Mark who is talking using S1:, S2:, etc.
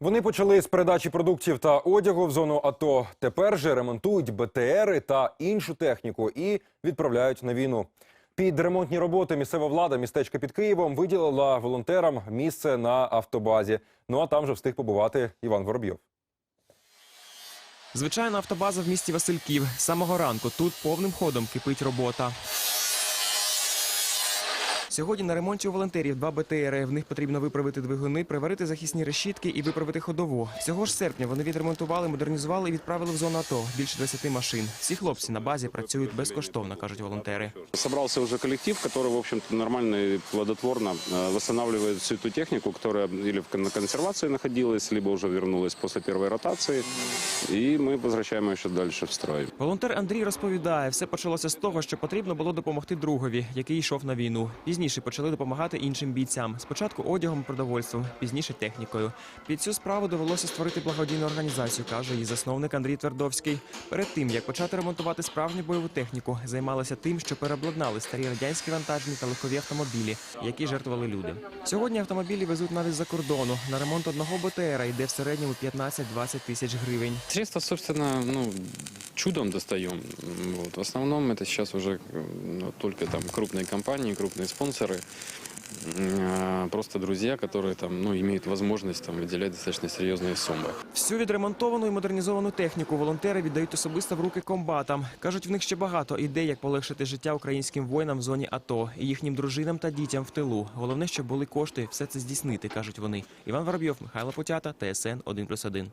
S1: Вони почали з передачі продуктів та одягу в зону АТО. Тепер же ремонтують БТРи та іншу техніку і відправляють на війну. Під ремонтні роботи місцева влада містечка під Києвом виділила волонтерам місце на автобазі. Ну а там же встиг побувати Іван Воробйов.
S2: Звичайна автобаза в місті Васильків. Самого ранку тут повним ходом кипить робота. Сьогодні на ремонті у волонтерів два БТРи. В них потрібно виправити двигуни, приварити захисні решітки і виправити ходову. Цього ж серпня вони відремонтували, модернізували і відправили в зону АТО більше 20 машин. Всі хлопці на базі працюють безкоштовно, кажуть волонтери.
S3: Собрался уже коллектив, который, в общем-то, нормально и плодотворно э, восстанавливает всю ту технику, которая или в кон- на консервации находилась, либо уже вернулась после первой ротации. И мы возвращаем ее еще дальше в строй.
S2: Волонтер Андрій розповідає, все почалося з того, що потрібно було допомогти другові, який йшов на війну. Пізніше почали допомагати іншим бійцям. Спочатку одягом, продовольством, пізніше технікою. Під цю справу довелося створити благодійну організацію, каже її засновник Андрій Твердовський. Перед тим як почати ремонтувати справжню бойову техніку, займалися тим, що переобладнали старі радянські вантажні та легкові автомобілі, які жертвували люди. Сьогодні автомобілі везуть навіть за кордону. На ремонт одного БТРа йде в середньому 15-20 тисяч гривень.
S4: Средства, собственно, ну, чудом достаем. М, Вот. В основном это сейчас уже э, ну, только там крупные компании, крупные спонсоры, м, а, просто друзья, которые там, ну, имеют возможность там, выделять достаточно серьезные суммы.
S2: Всю відремонтовану і модернізовану техніку волонтери віддають особисто в руки комбатам. Кажуть, в них ще багато ідей, як полегшити життя українським воїнам в зоні АТО і їхнім дружинам та дітям в тилу. Головне, щоб були кошти все це здійснити, кажуть вони. Іван Воробйов, Михайло Потята, ТСН 1+,1.